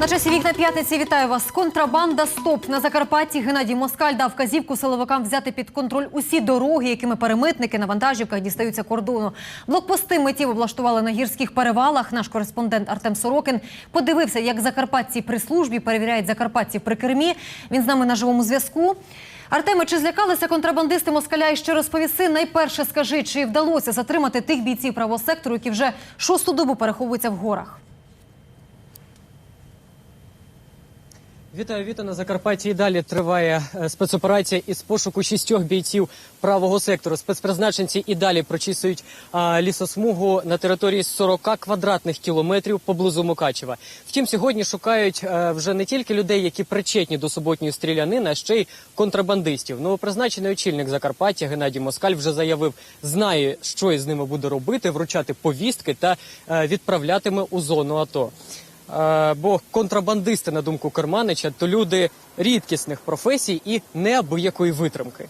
На часі вікна п'ятниці вітаю вас. Контрабанда стоп на Закарпатті. Геннадій Москаль дав вказівку силовикам взяти під контроль усі дороги, якими перемитники на вантажівках дістаються кордону. Блокпости миттєво облаштували на гірських перевалах. Наш кореспондент Артем Сорокин подивився, як закарпатці при службі перевіряють закарпатців при кермі. Він з нами на живому зв'язку. Артеме, чи злякалися контрабандисти москаля? І ще розповіси. Найперше скажи, чи вдалося затримати тих бійців правого сектору, які вже шосту добу переховуються в горах? Вітаю, вітаю на Закарпатті. І далі триває е, спецоперація із пошуку шістьох бійців правого сектору. Спецпризначенці і далі прочісують а, лісосмугу на території 40 квадратних кілометрів поблизу Мукачева. Втім, сьогодні шукають е, вже не тільки людей, які причетні до суботньої стрілянини, а ще й контрабандистів. Новопризначений очільник Закарпаття Геннадій Москаль вже заявив, знає, що із ними буде робити, вручати повістки та е, відправлятиме у зону АТО. Е, Бо контрабандисти, на думку Керманича, то люди рідкісних професій і неабиякої витримки.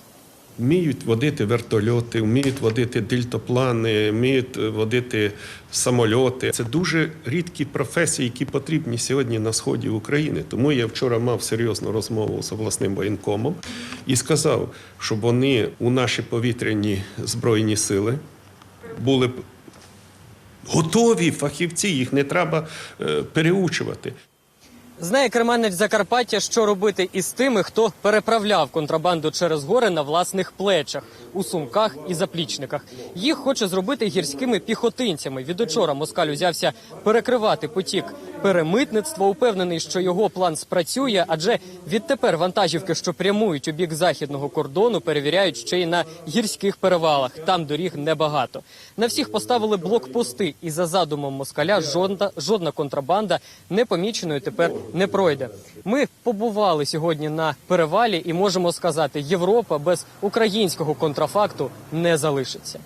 Вміють водити вертольоти, вміють водити дельтаплани, вміють водити самольоти. Це дуже рідкі професії, які потрібні сьогодні на сході України. Тому я вчора мав серйозну розмову з обласним воєнкомом і сказав, щоб вони у наші повітряні збройні сили були готові фахівці, їх не треба е, переучувати. Знає Керманич Закарпаття, що робити із тими, хто переправляв контрабанду через гори на власних плечах, у сумках і заплічниках. Їх хоче зробити гірськими піхотинцями. Від учора Москаль узявся перекривати потік перемитництва. Упевнений, що його план спрацює, адже відтепер вантажівки, що прямують у бік західного кордону, перевіряють ще й на гірських перевалах. Там доріг небагато. На всіх поставили блокпости, і за задумом москаля жодна, жодна контрабанда непоміченою тепер не пройде. Ми побували сьогодні на перевалі і можемо сказати, Європа без українського контрафакту не залишиться.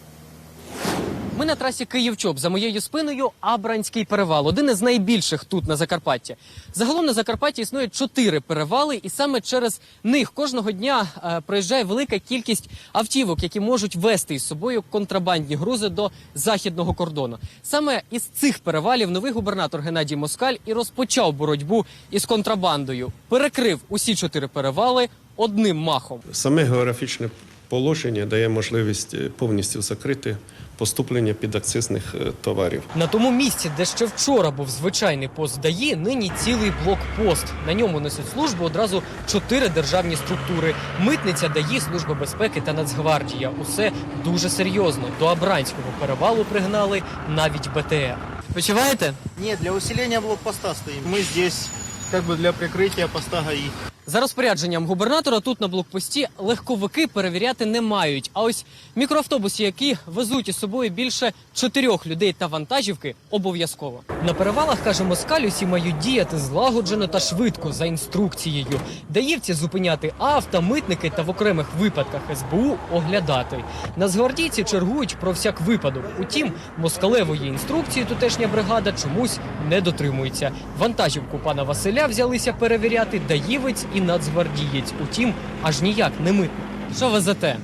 Ми на трасі Київ-Чоп. За моєю спиною Абранський перевал, один із найбільших тут на Закарпатті. Загалом на Закарпатті існує чотири перевали, і саме через них кожного дня е, проїжджає велика кількість автівок, які можуть вести із собою контрабандні грузи до західного кордону. Саме із цих перевалів новий губернатор Геннадій Москаль і розпочав боротьбу із контрабандою. Перекрив усі чотири перевали одним махом. Саме географічне положення дає можливість е, повністю закрити поступлення підакцизних е, товарів. На тому місці, де ще вчора був звичайний пост ДАІ, нині цілий блокпост. На ньому несуть службу одразу чотири державні структури: митниця, ДАІ, служба безпеки та Нацгвардія. Усе дуже серйозно. До Абранського перевалу пригнали навіть БТР. Почуваєте? Нет, для усиления блокпоста стоим. Мы здесь как бы для прикрытия поста ГАИ. За розпорядженням губернатора тут на блокпості легковики перевіряти не мають. А ось мікроавтобуси, які везуть із собою більше чотирьох людей та вантажівки, обов'язково. На перевалах каже Москаль, усі мають діяти злагоджено та швидко за інструкцією. Даївці зупиняти авто, митники та в окремих випадках СБУ оглядати. Нацгвардійці чергують про всяк випадок. Утім, москалевої інструкції тутешня бригада чомусь не дотримується. Вантажівку пана Василя взялися перевіряти даївець і нацгвардієць. Утім, аж ніяк не митник. Що везете?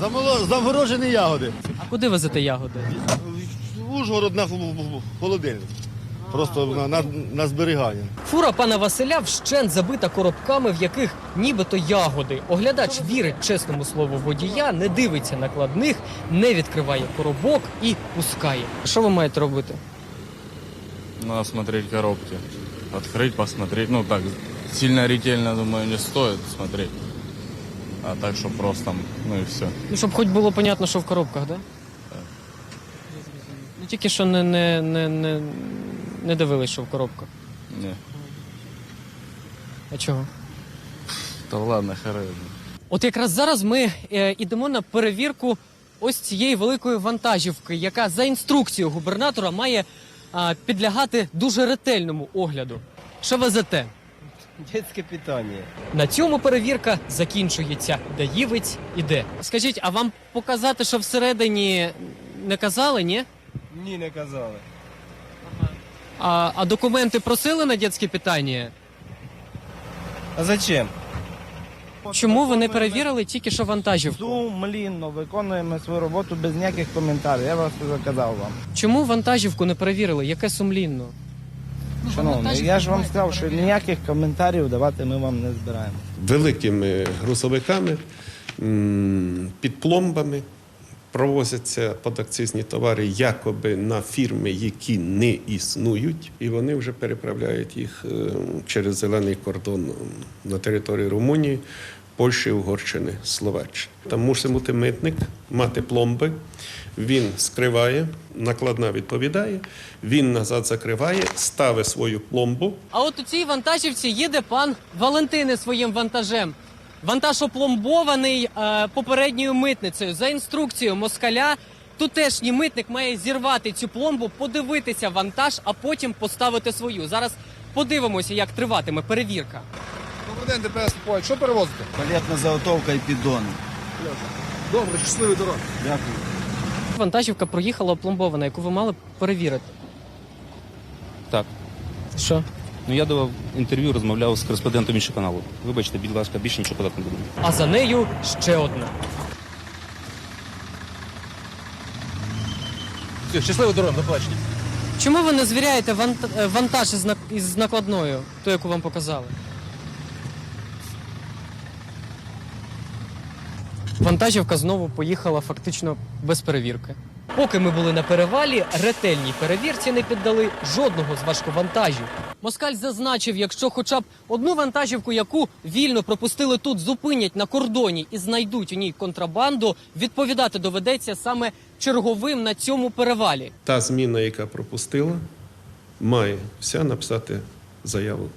Замоло... Заморожені ягоди. А куди везете ягоди? Ужгород на холодильник. Просто на, на, на зберігання. Фура пана Василя вщент забита коробками, в яких нібито ягоди. Оглядач вірить чесному слову водія, не дивиться накладних, не відкриває коробок і пускає. Що ви маєте робити? Надо смотреть коробки. Открыть, посмотреть. Ну так, сильно ретельно, думаю, не стоит смотреть. А так, что просто, ну и все. Ну, щоб хоч було понятно, що в коробках, да? Ну, тільки що не, не, не, не, не дивились, що в коробках. Не. А чого? Та ладно, хары. От якраз зараз ми е, ідемо на перевірку ось цієї великої вантажівки, яка за інструкцією губернатора має а, підлягати дуже ретельному огляду. Що везете? Детське питання. На цьому перевірка закінчується. Даївець іде. Скажіть, а вам показати, що всередині не казали, ні? Ні, не казали. А, а документи просили на дитяче питання? А зачем? Чому ви не перевірили тільки що вантажівку? Сумлінно виконуємо свою роботу без ніяких коментарів. Я вас вже казав вам. Чому вантажівку не перевірили? Яке сумлінно? Шановний, я ж вам сказав, що ніяких коментарів давати ми вам не збираємо. великими грузовиками під пломбами провозяться подакцизні товари якоби на фірми, які не існують, і вони вже переправляють їх е, через зелений кордон на територію Румунії. Польщі, Угорщини, Словаччини. Там мусить бути митник, мати пломби. Він скриває, накладна відповідає, він назад закриває, ставить свою пломбу, А от у цій вантажівці їде пан Валентини своїм вантажем. Вантаж опломбований е, попередньою митницею за інструкцією москаля. Тутешній митник має зірвати цю пломбу, подивитися вантаж, а потім поставити свою. Зараз подивимося, як триватиме перевірка. День, ДПС Степович. Що перевозите? Палетна заготовка і піддони. Добре, щасливої дороги. Дякую. Вантажівка проїхала опломбована, яку ви мали перевірити. Так. Що? Ну я давав інтерв'ю, розмовляв з кореспондентом іншого каналу. Вибачте, будь ласка, більше нічого подати не буду. А за нею ще одна. Все, щасливої дороги, до побачення. Чому ви не звіряєте вант- е, вантаж із, нак- із накладною, ту, яку вам показали? Вантажівка знову поїхала фактично без перевірки. Поки ми були на перевалі, ретельній перевірці не піддали жодного з важковантажів. Москаль зазначив, якщо хоча б одну вантажівку, яку вільно пропустили тут, зупинять на кордоні і знайдуть у ній контрабанду, відповідати доведеться саме черговим на цьому перевалі. та зміна, яка пропустила, має вся написати заяву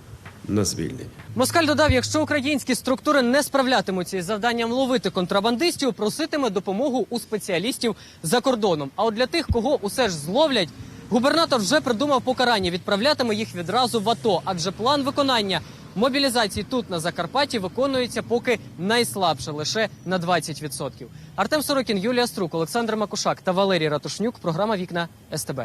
на звільнення. Москаль додав, якщо українські структури не справлятимуться із завданням ловити контрабандистів, проситиме допомогу у спеціалістів за кордоном. А от для тих, кого усе ж зловлять, губернатор вже придумав покарання, відправлятиме їх відразу в АТО, адже план виконання мобілізації тут на Закарпатті виконується поки найслабше, лише на 20%. Артем Сорокін, Юлія Струк, Олександр Макушак та Валерій Ратушнюк. Програма Вікна СТБ.